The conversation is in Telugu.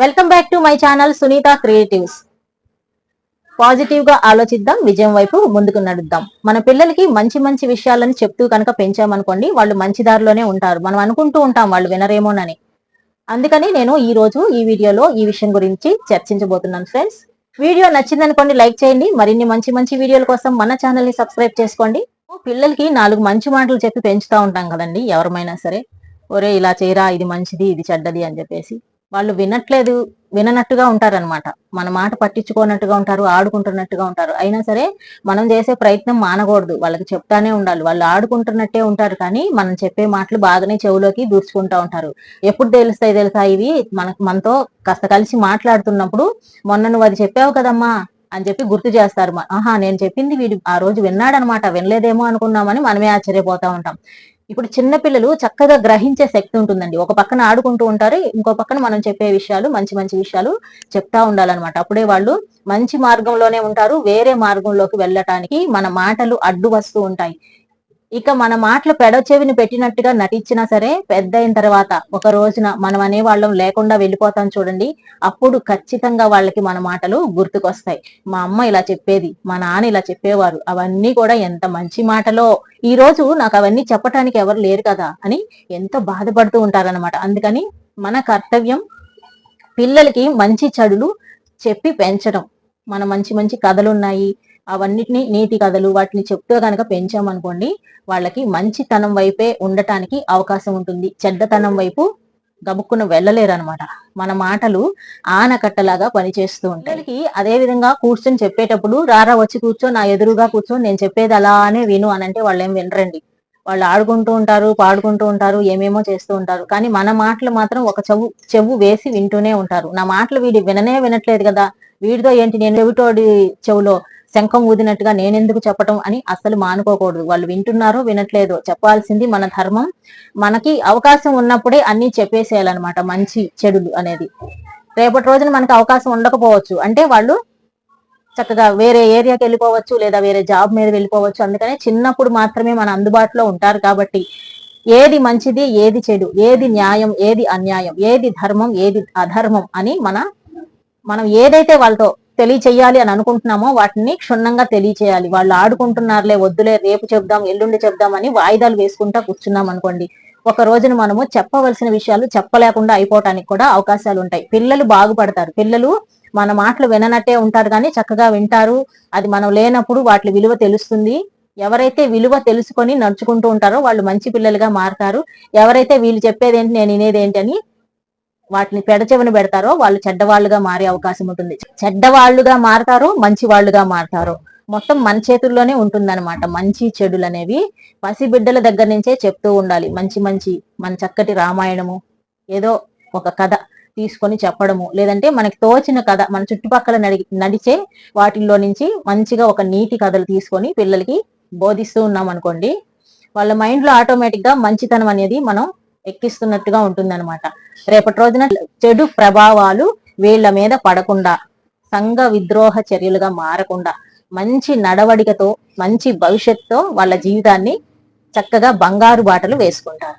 Welcome back to my channel Sunitha creatives పాజిటివ్గా ఆలోచిద్దాం విజయం వైపు ముందుకు నడుద్దాం. మన పిల్లలకి మంచి మంచి విషయాలను చెప్తూ కనుక పెంచామనుకోండి వాళ్ళు మంచి దారిలోనే ఉంటారు. మనం అనుకుంటూ ఉంటాం వాళ్ళు వినరేమోనని. అందుకని నేను ఈ రోజు ఈ వీడియోలో ఈ విషయం గురించి చర్చించబోతున్నాను ఫ్రెండ్స్ వీడియో నచ్చిందనుకోండి లైక్ చేయండి. మరిన్ని మంచి మంచి వీడియోల కోసం మన ఛానల్ని సబ్స్క్రైబ్ చేసుకోండి. పిల్లలకి నాలుగు మంచి మాటలు చెప్పి పెంచుతూ ఉంటాం కదండి ఎవరమైనా సరే. ఒరే ఇలా చేయరా ఇది మంచిది ఇది చెడ్డది అని చెప్పేసి. వాళ్ళు వినట్లేదు విననట్టుగా ఉంటారనమాట మన మాట పట్టించుకోనట్టుగా ఉంటారు ఆడుకుంటున్నట్టుగా ఉంటారు. అయినా సరే మనం చేసే ప్రయత్నం మానకూడదు. వాళ్ళకి చెప్తానే ఉండాలి. వాళ్ళు ఆడుకుంటున్నట్టే ఉంటారు కానీ మనం చెప్పే మాటలు బాగానే చెవులోకి దూర్చుకుంటా ఉంటారు. ఎప్పుడు తెలుస్తాయి తెలుసా? ఇవి మన మనతో కాస్త కలిసి మాట్లాడుతున్నప్పుడు మొన్న నువ్వు అది చెప్పావు కదమ్మా అని చెప్పి గుర్తు చేస్తారు. ఆహా నేను చెప్పింది వీడు ఆ రోజు విన్నాడనమాట వినలేదేమో అనుకున్నామని మనమే ఆశ్చర్యపోతా ఉంటాం. ఇప్పుడు చిన్న పిల్లలు చక్కగా గ్రహించే శక్తి ఉంటుందండి. ఒక పక్కన ఆడుకుంటూ ఉంటారు ఇంకో పక్కన మనం చెప్పే విషయాలు మంచి మంచి విషయాలు చెప్తా ఉండాలన్నమాట. అప్పుడే వాళ్ళు మంచి మార్గంలోనే ఉంటారు వేరే మార్గంలోకి వెళ్ళటానికి మన మాటలు అడ్డు వస్తూ ఉంటాయి. ఇక మన మాటలు పెడచెవిని పెట్టినట్టుగా నటించినా సరే పెద్ద అయిన తర్వాత ఒక రోజున మనం అనే వాళ్ళం లేకుండా వెళ్ళిపోతాం చూడండి. అప్పుడు ఖచ్చితంగా వాళ్ళకి మన మాటలు గుర్తుకొస్తాయి. మా అమ్మ ఇలా చెప్పేది మా నాన్న ఇలా చెప్పేవారు. అవన్నీ కూడా ఎంత మంచి మాటలో. ఈ రోజు నాకు అవన్నీ చెప్పటానికి ఎవరు లేరు కదా అని ఎంతో బాధపడుతూ ఉంటారనమాట అందుకని మన కర్తవ్యం పిల్లలకి మంచి చెడులు చెప్పి పెంచడం. మన మంచి మంచి కథలు ఉన్నాయి అవన్నిటిని నీతి కథలు వాటిని చెప్తూ కనుక పెంచామనుకోండి వాళ్ళకి మంచితనం వైపే ఉండటానికి అవకాశం ఉంటుంది. చెడ్డతనం వైపు గబుక్కున వెళ్ళలేరు అనమాట మన మాటలు ఆనకట్టలాగా పనిచేస్తూ ఉంటాయి. అదే విధంగా కూర్చొని చెప్పేటప్పుడు రారా వచ్చి కూర్చో నా ఎదురుగా కూర్చో నేను చెప్పేది అలానే విను అని అంటే వాళ్ళు ఏం వినరండి. వాళ్ళు ఆడుకుంటూ ఉంటారు పాడుకుంటూ ఉంటారు ఏమేమో చేస్తూ ఉంటారు. కానీ మన మాటలు మాత్రం ఒక చెవు చెవు వేసి వింటూనే ఉంటారు. నా మాటలు వీడి విననే వినట్లేదు కదా వీడితో ఏంటి? నేను ఎవిటోడి చెవులో శంఖం ఊదినట్టుగా నేనెందుకు చెప్పటం అని అస్సలు మానుకోకూడదు. వాళ్ళు వింటున్నారో వినట్లేదు చెప్పాల్సింది మన ధర్మం. మనకి అవకాశం ఉన్నప్పుడే అన్ని చెప్పేసేయాలన్నమాట మంచి చెడులు అనేది. రేపటి రోజున మనకు అవకాశం ఉండకపోవచ్చు. అంటే వాళ్ళు చక్కగా వేరే ఏరియాకి వెళ్ళిపోవచ్చు లేదా వేరే జాబ్ మీద వెళ్ళిపోవచ్చు. అందుకనే చిన్నప్పుడు మాత్రమే మన అందుబాటులో ఉంటారు కాబట్టి ఏది మంచిది ఏది చెడు ఏది న్యాయం ఏది అన్యాయం ఏది ధర్మం ఏది అధర్మం అని మన మనం ఏదైతే వాళ్ళతో తెలియచేయాలి అని అనుకుంటున్నామో వాటిని క్షుణ్ణంగా తెలియచేయాలి వాళ్ళు ఆడుకుంటున్నారులే వద్దులే రేపు చెప్దాం ఎల్లుండి చెప్దామని వాయిదాలు వేసుకుంటా కూర్చున్నాం అనుకోండి. ఒక రోజున మనము చెప్పవలసిన విషయాలు చెప్పలేకుండా అయిపోవటానికి కూడా అవకాశాలు ఉంటాయి. పిల్లలు బాగుపడతారు. పిల్లలు మన మాటలు విననట్టే ఉంటారు కానీ చక్కగా వింటారు. అది మనం లేనప్పుడు వాటి విలువ తెలుస్తుంది. ఎవరైతే విలువ తెలుసుకొని నడుచుకుంటూ ఉంటారో వాళ్ళు మంచి పిల్లలుగా మారతారు. ఎవరైతే వీళ్ళు చెప్పేదేంటి నేను వినేదేంటి అని వాటిని పెడచెవిన పెడతారో వాళ్ళు చెడ్డవాళ్ళుగా మారే అవకాశం ఉంటుంది. చెడ్డవాళ్ళుగా మారతారో మంచి వాళ్ళుగా మారతారో మొత్తం మన చేతుల్లోనే ఉంటుందన్నమాట. మంచి చెడులు అనేవి పసిబిడ్డల దగ్గర నుంచే చెప్తూ ఉండాలి. మంచి మంచి మన చక్కటి రామాయణము ఏదో ఒక కథ తీసుకొని చెప్పడము లేదంటే మనకి తోచిన కథ మన చుట్టుపక్కల నడిచే వాటిల్లో నుంచి మంచిగా ఒక నీతి కథలు తీసుకొని పిల్లలకి బోధిస్తూ ఉన్నాం అనుకోండి వాళ్ళ మైండ్లో ఆటోమేటిక్గా మంచితనం అనేది మనం ఎక్కిస్తున్నట్టుగా ఉంటుందన్నమాట. రేపటి రోజున చెడు ప్రభావాలు వీళ్ళ మీద పడకుండా సంఘ విద్రోహ చర్యలుగా మారకుండా మంచి నడవడికతో మంచి భవిష్యత్తుతో వాళ్ళ జీవితాన్ని చక్కగా బంగారు బాటలు వేసుకుంటారు.